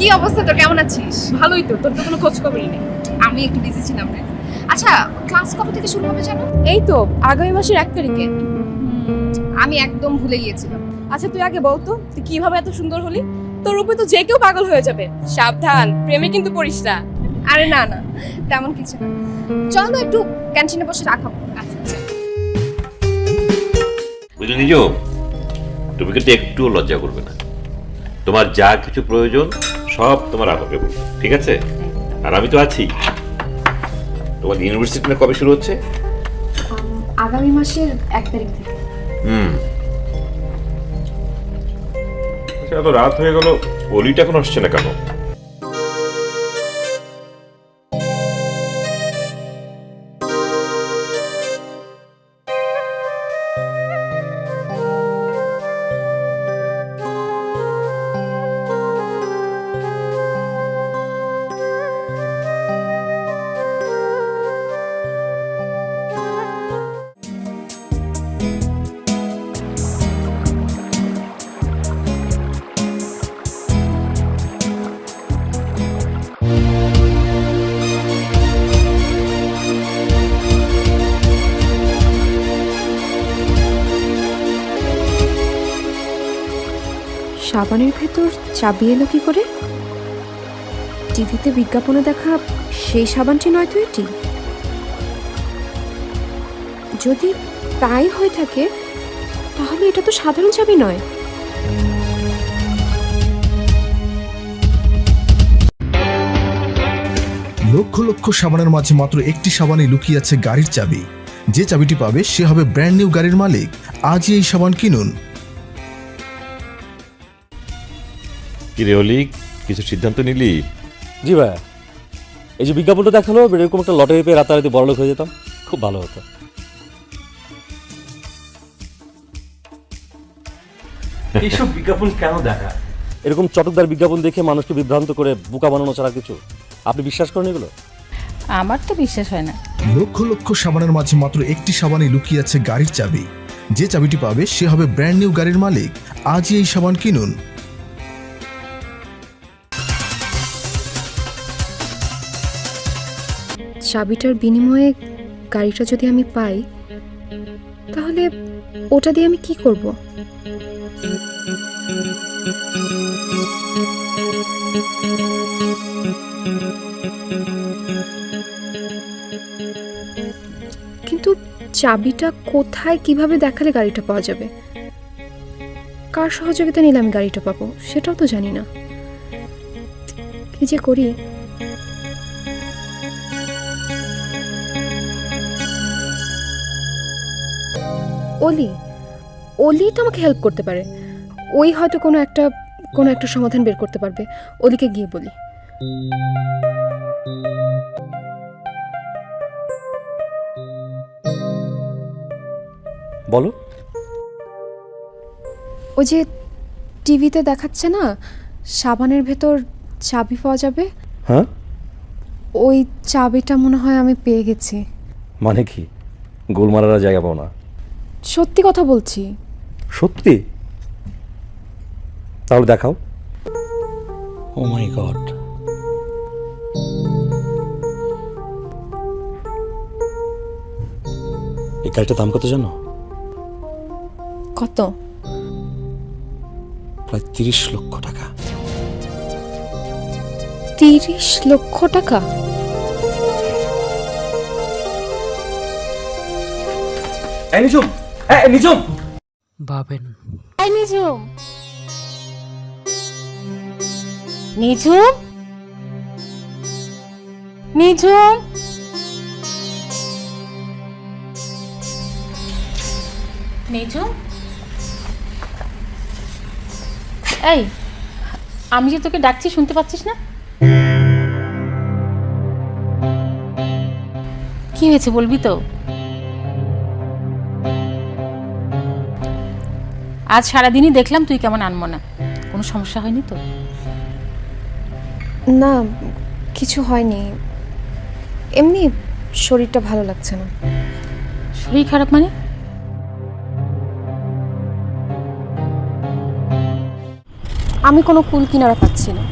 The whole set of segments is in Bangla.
কি অবস্থা? তোর কেমন আছিস? ভালোই তো তোর তো কোনো খোঁজ খবরই নেই। আমি একটু বিজি ছিলাম রে। আচ্ছা ক্লাস কবে থেকে শুরু হবে জানো? এই তো আগামী মাসের এক তারিখে। আমি একদম ভুলে গিয়েছিলাম। আচ্ছা তুই আগে বলতো তুই কীভাবে এত সুন্দর হলি? তোর উপরে তো যে কেউ পাগল হয়ে যাবে। সাবধান প্রেমে কিন্তু পড়িস না। আরে না না তেমন কিছু না। চল না একটু ক্যান্টিনে বসে রাখাবো আচ্ছা আচ্ছা। বুঝলে নিজ? তুমি কিন্তু একটুও লজ্জা করবে না। তোমার যা কিছু প্রয়োজন সব তোমার আমাকে ঠিক আছে? আর আমি তো আছি। তোমার ইউনিভার্সিটি না কবে শুরু হচ্ছে? আগামী মাসের এক তারিখ থেকে। হুম। আচ্ছা, এত রাত হয়ে গেল অলিটা এখন আসছে না কেন? সাবানের ভেতর চাবি এলো কি করে? টিভিতে বিজ্ঞাপনে দেখা সেই সাবানটি নয় তো এটি? যদি তাই হয়ে থাকে, তাহলে এটা তো সাধারণ চাবি নয়। লক্ষ লক্ষ সাবানের মাঝে মাত্র একটি সাবানে লুকিয়ে আছে গাড়ির চাবি। যে চাবিটি পাবে, সে হবে ব্র্যান্ড নিউ গাড়ির মালিক। আজই এই সাবান কিনুন। কি রে অলি কিছু সিদ্ধান্ত নিলি? জি ভাইয়া। এই যে বিজ্ঞাপনটা দেখাল এরকম একটা লটারি পেয়ে রাতারাতি বড়লোক হয়ে যেতাম। খুব ভালো হতো। এইসব বিজ্ঞাপন কেন দেখা? এরকম চটকদার বিজ্ঞাপন দেখে মানুষকে বিভ্রান্ত করে বোকা বানানো ছাড়া কিছু? আপনি বিশ্বাস করেন এগুলো? আমার তো বিশ্বাস হয় না। লক্ষ লক্ষ সাবানের মাঝে মাত্র একটি সাবানে লুকিয়ে আছে গাড়ির চাবি। যে চাবিটি পাবে সে হবে ব্র্যান্ড নিউ গাড়ির মালিক। আজই এই সাবান কিনুন। চাবিটার বিনিময়ে গাড়িটা যদি আমি পাই, তাহলে ওটা দিয়ে আমি কি করব? কিন্তু চাবিটা কোথায়, কীভাবে দেখালে গাড়িটা পাওয়া যাবে? কার সহযোগিতা নিলে আমি গাড়িটা পাবো, সেটাও তো জানি না। কি যে করি? অলি অলি তো আমাকে হেল্প করতে পারে। ওই হয়তো কোনো একটা কোনো একটা সমাধান বের করতে পারবে। অলিকে গিয়ে বলি। বলো। ওই যে টিভিতে দেখাচ্ছে না সাবানের ভেতর চাবি পাওয়া যাবে? হ্যাঁ? ওই চাবিটা মনে হয় আমি পেয়ে গেছি। মানে কি? গোলমারারা জায়গা পাও না। সত্যি কথা বলছি। সত্যি? তাহলে দেখাও। ও মাই গড এই গাড়িটার দাম কত জানো? কত? প্রায় তিরিশ লক্ষ টাকা। তিরিশ লক্ষ টাকা? এই নিঝুম এই নিঝুম। বাবেন এই নিঝুম। নিঝুম? নিঝুম? নিঝুম? এই আমি যে তোকে ডাকছি শুনতে পাচ্ছিস না? কি হয়েছে বলবি তো? আজ সারাদিনই দেখলাম তুই কেমন আনমো না কোনো সমস্যা হয়নি তো? না কিছু হয়নি। এমনি শরীরটা ভালো লাগছে না। শরীর খারাপ মানে? আমি কোনো কুল কিনারা পাচ্ছি না।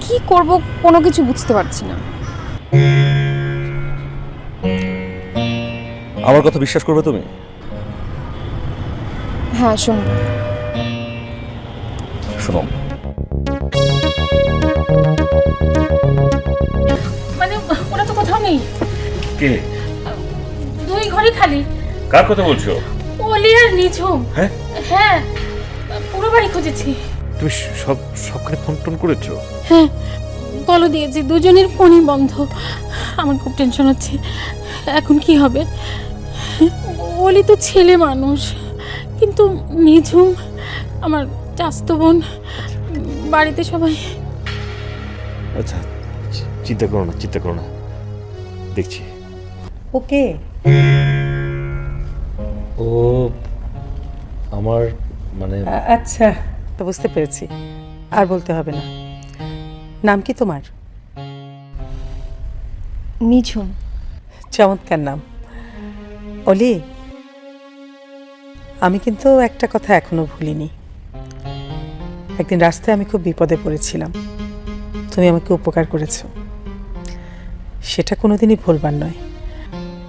কি করব কোনো কিছু বুঝতে পারছি না। আমার কথা বিশ্বাস করবে তুমি? হ্যাঁ শুনব শোনো। মানে ওরা তো কোথাও নেই। কে? দুই ঘরে খালি। কার কথা বলছো? অলি আর নিঝুম। হ্যাঁ? হ্যাঁ পুরো বাড়ি খুঁজেছি। তুমি সব সবখানে ফোন টোন করেছ? হ্যাঁ কলও দিয়েছি দুজনের ফোনই বন্ধ। আমার খুব টেনশন হচ্ছে। এখন কি হবে? অলি তো ছেলে মানুষ। কিন্তু নিঝুম আমার চাস্তো বোন বাড়িতে সবাই আচ্ছা চিন্তা করো না চিন্তা করো না। দেখছি। ওকে ও আমার মানে আচ্ছা তো বুঝতে পেরেছি। আর বলতে হবে না। নাম কি তোমার? নিঝুম চমৎকার নাম। অলি আমি কিন্তু একটা কথা এখনও ভুলিনি। একদিন রাস্তায় আমি খুব বিপদে পড়েছিলাম। তুমি আমাকে উপকার করেছ। সেটা কোনোদিনই ভুলবার নয়।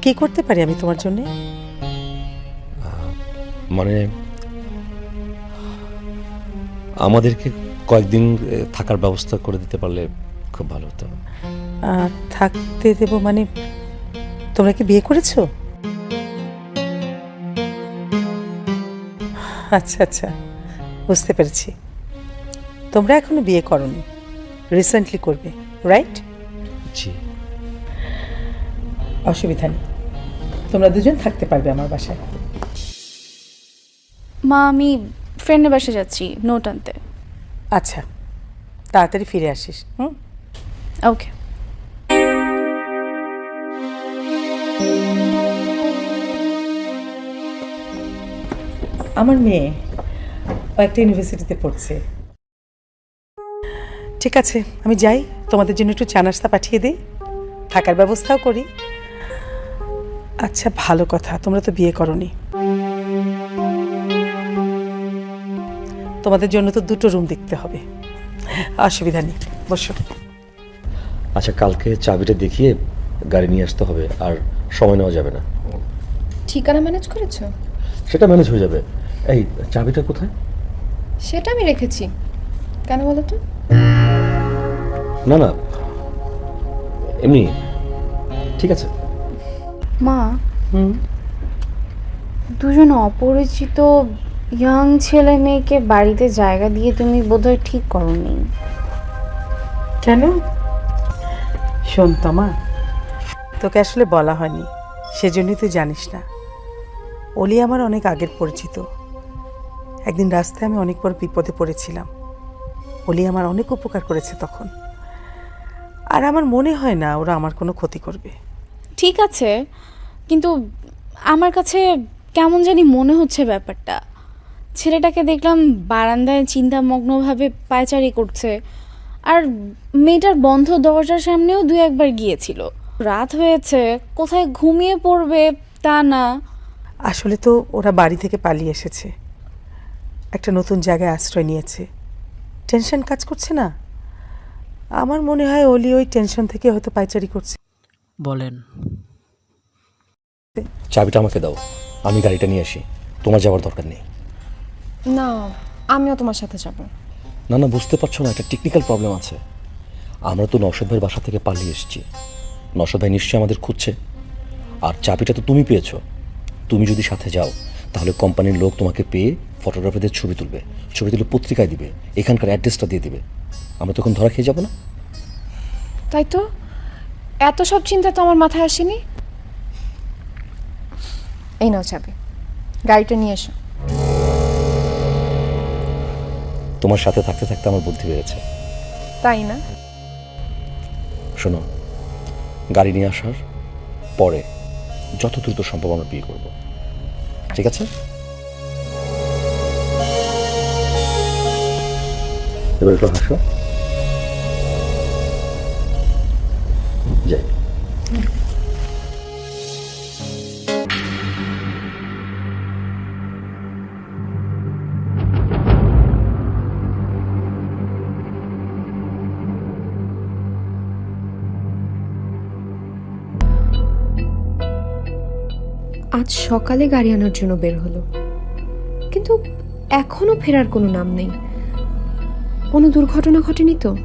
কি করতে পারি আমি তোমার জন্যে? মানে আমাদেরকে কয়েকদিন থাকার ব্যবস্থা করে দিতে পারলে খুব ভালো হতো। থাকতে দেব মানে তোমরা কি বিয়ে করেছ? আচ্ছা আচ্ছা। বুঝতে পেরেছি। তোমরা এখনও বিয়ে করনি। রিসেন্টলি করবে রাইট জি। অসুবিধা নেই। তোমরা দুজন থাকতে পারবে আমার বাসায়। মা আমি ফ্রেন্ডের বাসে যাচ্ছি নোট আনতে। আচ্ছা। তাড়াতাড়ি ফিরে আসিস হুম? ওকে আমার মেয়ে ও একটা ইউনিভার্সিটিতে পড়ছে। ঠিক আছে আমি যাই তোমাদের জন্য একটু চা নাস্তা পাঠিয়ে দিই। থাকার ব্যবস্থাও করি। আচ্ছা ভালো কথা তোমরা তো বিয়ে করনি। তোমাদের জন্য তো দুটো রুম দেখতে হবে। অসুবিধা নেই বসো। আচ্ছা কালকে চাবিটা দেখিয়ে গাড়ি নিয়ে আসতে হবে আর সময় নেওয়া যাবে না। ঠিকানা ম্যানেজ করেছ? সেটা ম্যানেজ হয়ে যাবে। এই চাবিটা কোথায়? সেটা আমি রেখেছি। কেন বলো তো? না না। এমনি ঠিক আছে। মা হুম? দুজন অপরিচিত ইয়াং ছেলে মেয়েকে বাড়িতে জায়গা দিয়ে তুমি বোধহয় ঠিক করনি। কেন? শোন তমা তোকে আসলে বলা হয়নি সেজন্যই তুই জানিস না। অলি আমার অনেক আগের পরিচিত। একদিন রাস্তায় আমি অনেক বড় বিপদে পড়েছিলাম। অলি আমার অনেক উপকার করেছে তখন। আর আমার মনে হয় না ওরা আমার কোনো ক্ষতি করবে। ঠিক আছে কিন্তু আমার কাছে কেমন জানি মনে হচ্ছে ব্যাপারটা। ছেলেটাকে দেখলাম বারান্দায় চিন্তামগ্নভাবে পায়চারি করছে। আর মেয়েটার বন্ধ দরজার সামনেও দু একবার গিয়েছিল। রাত হয়েছে কোথায় ঘুমিয়ে পড়বে তা না। আসলে তো ওরা বাড়ি থেকে পালিয়ে এসেছে। একটা নতুন জায়গায় আশ্রয় নিয়েছে। টেনশন কাজ করছে না? আমার মনে হয় অলি ওই টেনশন থেকে হয়তো পাইচারি করছে। বলেন। চাবিটা আমাকে দাও। আমি গাড়িটা নিয়ে আসি। তোমার যাওয়ার দরকার নেই। না আমিও তোমার সাথে যাব। না না বুঝতে পারছ না একটা টেকনিক্যাল প্রবলেম আছে। আমরা তো নশদ ভাইয়ের বাসা থেকে পালিয়ে এসেছি। নশদ ভাই নিশ্চয়ই আমাদের খুঁজছে। আর চাবিটা তো তুমি পেয়েছ। তুমি যদি সাথে যাও তাহলে কোম্পানির লোক তোমাকে পেয়ে ফটোগ্রাফারদের ছবি তুলবে ছবি তুলে পত্রিকায় দিবে এখানকার অ্যাড্রেসটা দিয়ে দিবে। আমরা তখন ধরা খেয়ে যাব না? তাই তো? এত সব চিন্তা তো আমার মাথায় আসেনি? এই নাও চাবি গাড়িটা নিয়ে এসো। তোমার সাথে থাকতে থাকতে আমার বুদ্ধি বেড়েছে। তাই না? শোনো গাড়ি নিয়ে আসার পরে যত দ্রুত সম্ভব আমরা বিয়ে করব। ঠিক আছে? এবার একটু হাসো। যাই। আজ সকালে গাড়ি আনার জন্য বের হলো। কিন্তু এখনও ফেরার কোনো নাম নেই। কোনো দুর্ঘটনা ঘটেনি তো?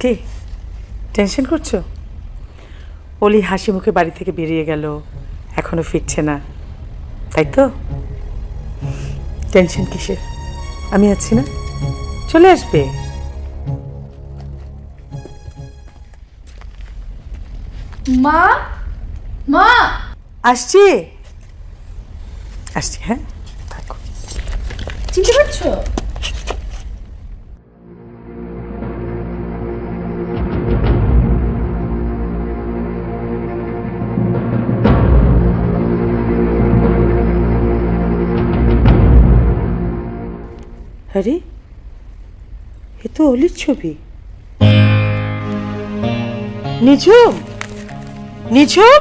কে? টেনশন করছ? অলি হাসি মুখে বাড়ি থেকে বেরিয়ে গেল। এখনও ফিরছে না। তাই তো? টেনশন কিসের? আমি আছি না? চলে আসবে। মা? মা? আসছি। আসছি হ্যাঁ? থাকো। চিনতে পারছ? আরে, এ তো অলির ছবি। নিঝুম নিঝুম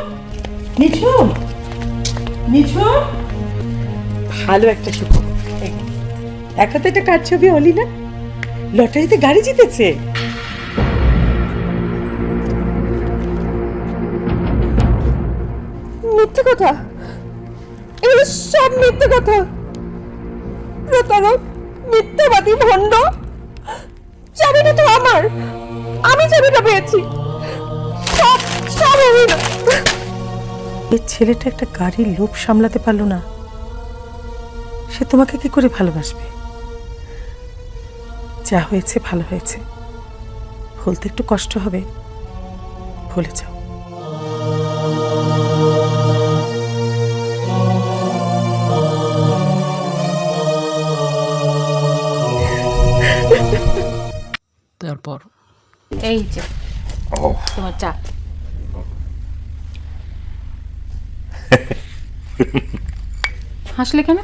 নিঝুম নিঝুম। ভালো একটা শুভ একা তো এটা কার ছবি, অলি না? লটারিতে গাড়ি জিতেছে। মিথ্যে কথা। এগুলো সব মিথ্যে কথা। প্রতারক। মিথ্যাবাদী ভণ্ড। চাবিটা তো আমার। আমি চাবিটা পেয়েছি। অভিনয় এই ছেলেটা একটা গাড়ির লোভ সামলাতে পারল না। সে তোমাকে কি করে ভালোবাসবে? যা হয়েছে, ভালো হয়েছে। ভুলতে একটু কষ্ট হবে। ভুলে যাও। এই যে। তোমার চা। হাসলে কেন?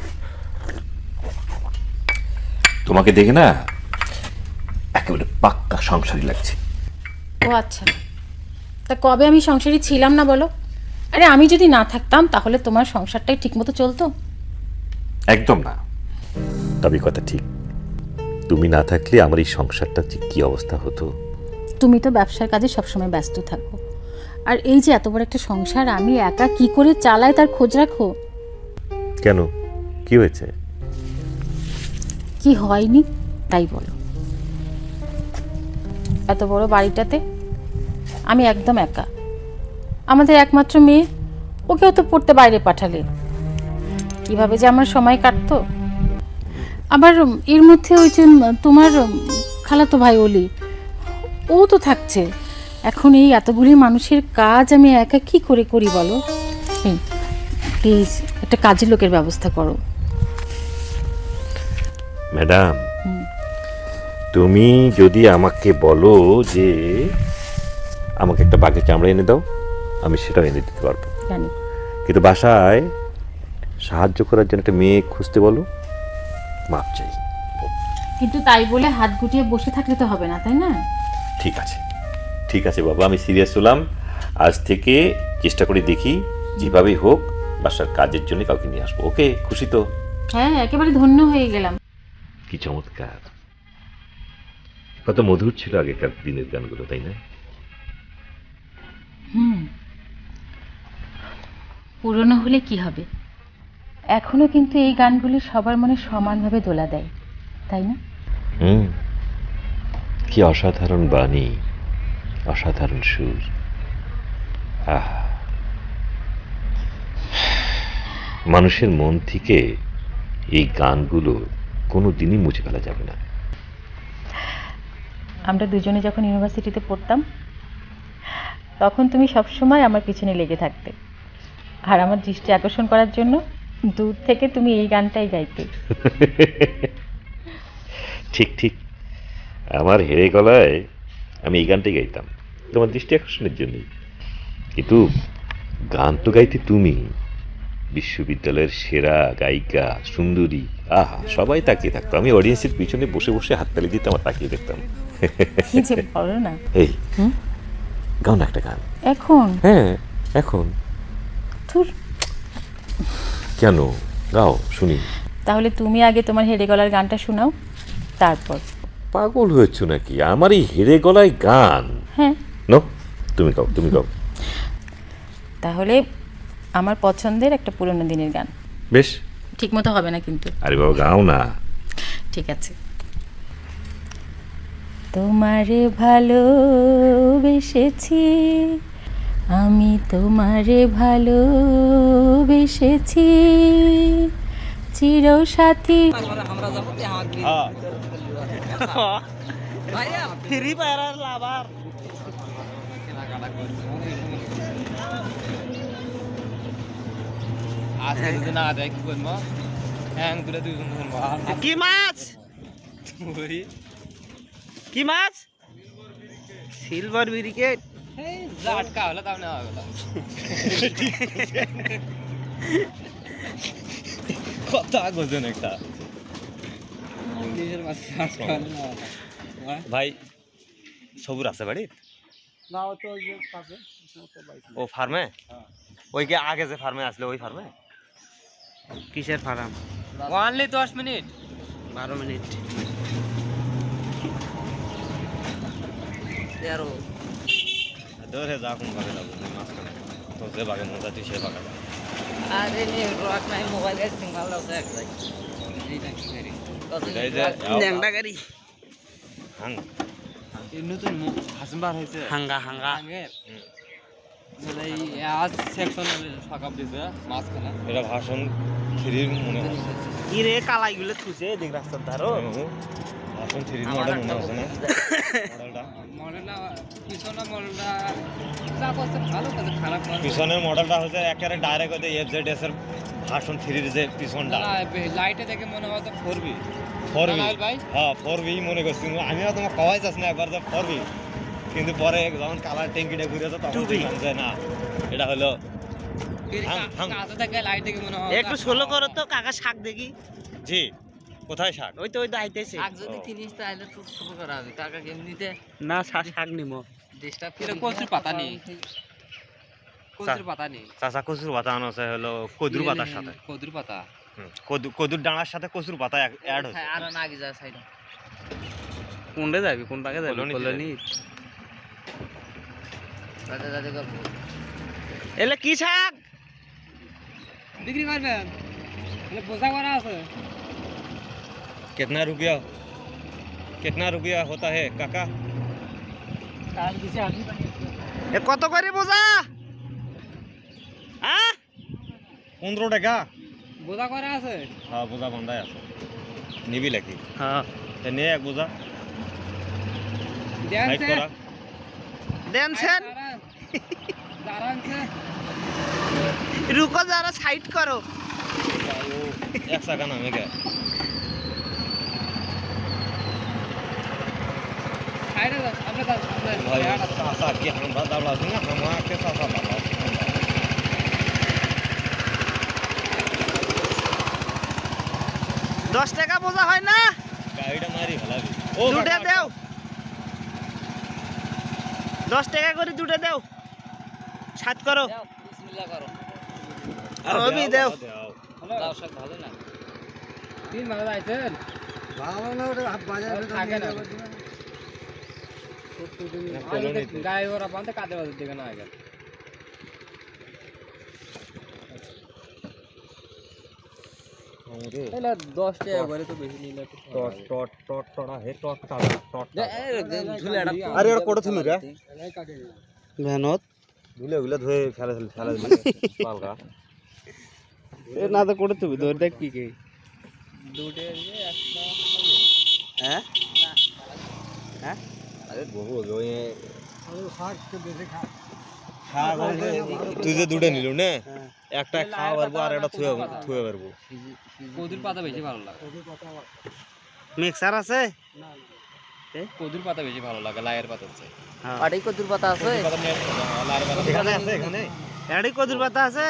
তোমাকে দেখে না একেবারে পাক্কা সংসারী লাগছে। ও আচ্ছা। তা কবে আমি সংসারী ছিলাম না বলো? আরে আমি যদি না থাকতাম তাহলে তোমার সংসারটাই ঠিকমতো চলতো? একদম না। তবে কথা ঠিক। তুমি না থাকলে আমার এই সংসারটা ঠিক কি অবস্থা হতো? তুমি তো ব্যবসার কাজে সবসময় ব্যস্ত থাকো। আর এই যে এত বড় একটা সংসার আমি একা কি করে চালাই তার খোঁজ রাখো? কেন? কি হয়েছে? কি হয়নি তাই বলো। এত বড় বাড়িটাতে আমি একদম একা। আমাদের একমাত্র মেয়ে ওকেও তো পড়তে বাইরে পাঠালে। কীভাবে যে আমার সময় কাটতো। আবার এর মধ্যে ওই যে তোমার খালাতো ভাই অলি ও তো থাকছে। এখন এই এতগুলি মানুষের কাজ আমি একা কি করে করি বলো? প্লিজ একটা কাজের লোকের ব্যবস্থা করো। ম্যাডাম তুমি যদি আমাকে বলো যে আমাকে একটা বাঘের চামড়া এনে দাও আমি সেটাও এনে দিতে পারব। জানি। কিন্তু বাসায় সাহায্য করার জন্য একটা মেয়ে খুঁজতে বলো মাপ চাই। কিন্তু তাই বলে হাত গুটিয়ে বসে থাকলে তো হবে না তাই না? ঠিক আছে। ঠিক আছে বাবা আমি সিরিয়াস হলাম। আজ থেকে চেষ্টা করে দেখি যেভাবেই হোক বাসার কাজের জন্য কাউকে নিয়ে আসব। ওকে খুশি তো? হ্যাঁ একেবারে ধন্য হয়ে গেলাম। কি চমৎকার। কত মধুর ছিল আগেকার দিনের গানগুলো তাই না? হুম। পুরনো হলে কি হবে? এখনও কিন্তু এই গানগুলি সবার মনে সমানভাবে দোলা দেয় তাই না? হুম। কি অসাধারণ বাণী অসাধারণ সুর। আহ। মানুষের মন থেকে এই গানগুলো কোনো দিনই মুছে ফেলা যাবে না। আমরা দুজনে যখন ইউনিভার্সিটিতে পড়তাম তখন তুমি সবসময় আমার পিছনে লেগে থাকতে। আর আমার দৃষ্টি আকর্ষণ করার জন্য দূর থেকে তুমি এই গানটাই গাইতে। ঠিক ঠিক আমার হেরে গলায় আমি এই গানটাই গাইতাম। তোমার দৃষ্টি আকর্ষণের জন্যই। কিন্তু গান তো গাইতে তুমি। বিশ্ববিদ্যালয়ের সেরা গায়িকা সুন্দরী আহা সবাই তাকিয়ে থাকতো। আমি অডিয়েন্সের পিছনে বসে বসে হাততালি দিতাম আর তাকিয়ে দেখতাম। না। এই গাও না একটা গান। এখন? হ্যাঁ এখন। কেন? গাও শুনি। তাহলে তুমি আগে তোমার হেডে গলার গানটা শোনাও তারপর। পাগল হয়েছ নাকি? আমার এই হেরে গলায় গান। হ্যাঁ। নো তুমি গাও তুমি গাও। তাহলে আমার পছন্দের একটা পুরনো দিনের গান। বেশ। ঠিক মতো হবে না কিন্তু। আরে বাবা গাও না। ঠিক আছে। তোমারে ভালোবেসেছি আমি তোমারে ভালোবেসেছি। চিরসাথী ফ্রি ফায়ার লাভার কি মাছ কি মাছ সিলভার ব্রিকেট জাটকা হলো তাও নেওয়া হলো কথা গোজন একটা? ভাই সবুর আছে বাড়ি না ও তো ওই যে পাশে ও ফার্মে? ওই যে আগে যে ফার্মে আসলে ওই ফার্মে? কিসের ফার্ম? অনলি দশ মিনিট। বারো মিনিট। তেরো। ধরে যা কোন ভাবে যাব মাঝখানে। তো যে বাগে মজা তুই সে বাগে যা। আরে নেটওয়ার্ক নাই মোবাইলের সিগন্যাল আছে এক জায়গায় এইটা কি করি ন্যাংটা গাড়ি। হাং। নতুন হাসিম হয়েছে হাঙ্গা হাঙ্গা। মাঝখানে। এটা ভাষণ থ্রির মনে হচ্ছে কি রে কালাইগুলো থুছে দেখ রাস্তার ধারো ভাষণ থ্রির মডেল মনে হচ্ছে না? মডেলটা। পিছনের মডেলটা হচ্ছে একেবারে ডাইরেক্ট ওই এফ জেড এস এর থ্রির যে পিছনটা। লাইটে দেখে মনে হয় ফোর বি ফোর বি হ্যাঁ ফোর বি মনে করছি। আমিও তোমার কওয়াই চাস না একবার যে ফোর বি কিন্তু পরে যখন কালার ট্যাঙ্কিটা ঘুরেছে তখন দেখলাম যে না এটা হলো মনে হয় একটু স্লো করো তো কাকা শাক দেখি। জি কোথায় শাক? ওই তো ওই তো আইতেছে। শাক যদি কিনিস তাহলে তো শুরু করা হবে। কাকা না শাক শাক নিমো। ডিস্টার্ব কচুর পাতা নেই কচুর পাতা নেই চাচা কচুর পাতা আনো আছে হলো কদুর পাতার সাথে কদুর পাতা হুম, কদু কদুর ডাঁড়ার সাথে কচুর পাতা অ্যাড হচ্ছে আর না আগে যা সাইড কোনটা যাবি কোন পাকে যাবি কলোনি কলোনি দাদা দাদা করবো এলে কি শাক বিক্রি করবেন এলে বোঝা করা আছে कितना रुपया कितना रुपया होता है काका এ কত করে বোঝা হ্যাঁ পনেরো টাকা? বোঝা করা আছে? হ্যাঁ বোঝা বন্ধাই আছে। নিবি নাকি? হ্যাঁ। তা নে এক বোঝা দেন সাইড করা। দেন সেন রুকো যারা সাইড করো। এক টাকা নামে গে। কি আমরা আছে না আমাকে দশ টাকা বোঝা হয় না? গাড়িটা মারি ফেলাবি ও দুটা দেও। দশ টাকা করে দুটা দেও। সাত করো। বিসমিল্লাহ করো। রবি দেও দাও। লাউ শাক ভালো না? তিন ভালো আইছেন? ভালো না ওটা বাজার থাকে না। গায়ে ওরা বাজার দিকে না আগে। এলা দশ টাকা করে তো বেশি নিলে একটু টট টট টট টড়া হে টট টা টট ঝুলে আরে ওরা কোটা থুলু রে মেহনত ধুলে ওগুলা ধুয়ে ফেলে ফেলে দিলে পালকা এ না তো করে তুমি ধরে দেখ কি কে দুটো দিয়ে একটা হ্যাঁ হ্যাঁ আরে বহু ওই তুই যে দুটো নিল না? একটা খাওয়া পারব আর একটা থুয়ে থুয়ে পারব। কদুর পাতা বেশি ভালো লাগে। মিক্সার আছে? কদুর পাতা বেশি ভালো লাগে লায়ের পাতা আছে আড়াই কদুর পাতা আছে? এখানে আছে এখানে? এড়ি কদুর পাতা আছে?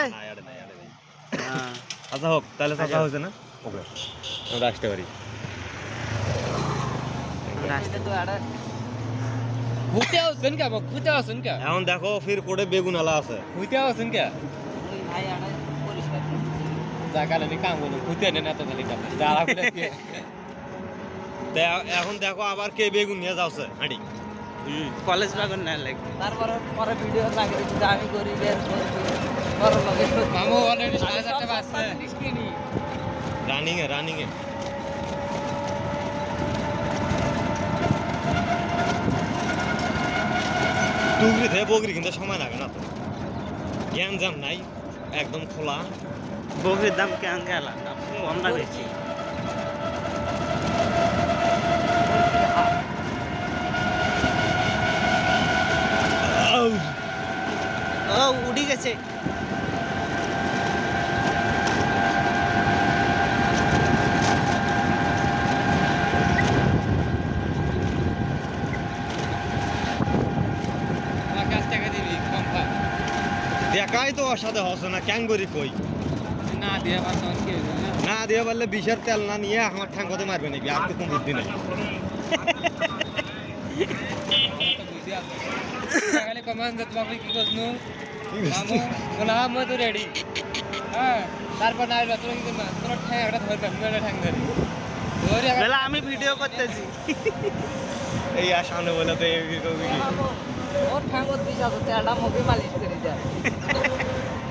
আচ্ছা হোক তাহলে চাচা হয়েছে না? ওকে। আমরা আসতে পারি। খুঁতে আছেন কে খুঁতে আছেন কে এখন দেখো ফির কোটে বেগুন আলা আছে। খুঁতে আছেন কে এখন দেখো আবার কে বেগুন নিয়ে যাচ্ছে হাঁড়ি কলেজ বাগান না লাগবে তারপরে পরে ভিডিও লাগে আমি করি বের মামু অলরেডি সাড়ে চারটে বাজছে। রানিং এ রানিং এ টুকরি থেকে বগরি কিন্তু সময় লাগে না তো। জ্ঞান জাম নাই একদম খোলা। বগরির দাম কেমন গেল? উড়ি না দেখাই তো ওর সাথে হসে না ক্যাং করি কই? না দিয়ে না? পারলে বিষের তেল না নিয়ে আমার ঠ্যাঙ্গতে মারবে নাকি আর তো কোনো বুদ্ধি নাই। সকালে কমান যে তোমাকে কি তো রেডি হ্যাঁ তারপর না তোর কি করবা? তোর ঠ্যাং একটা ধরবে মেরে ঠ্যাং ধরি। ধরে আমি ভিডিও করতেছি। এই আর সামনে বলে তো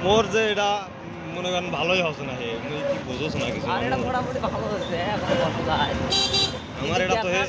মোর যে এটা মনে করেন ভালোই হসে না হে। কি বুঝোস না কিছু। হচ্ছে আমার এটা তো হে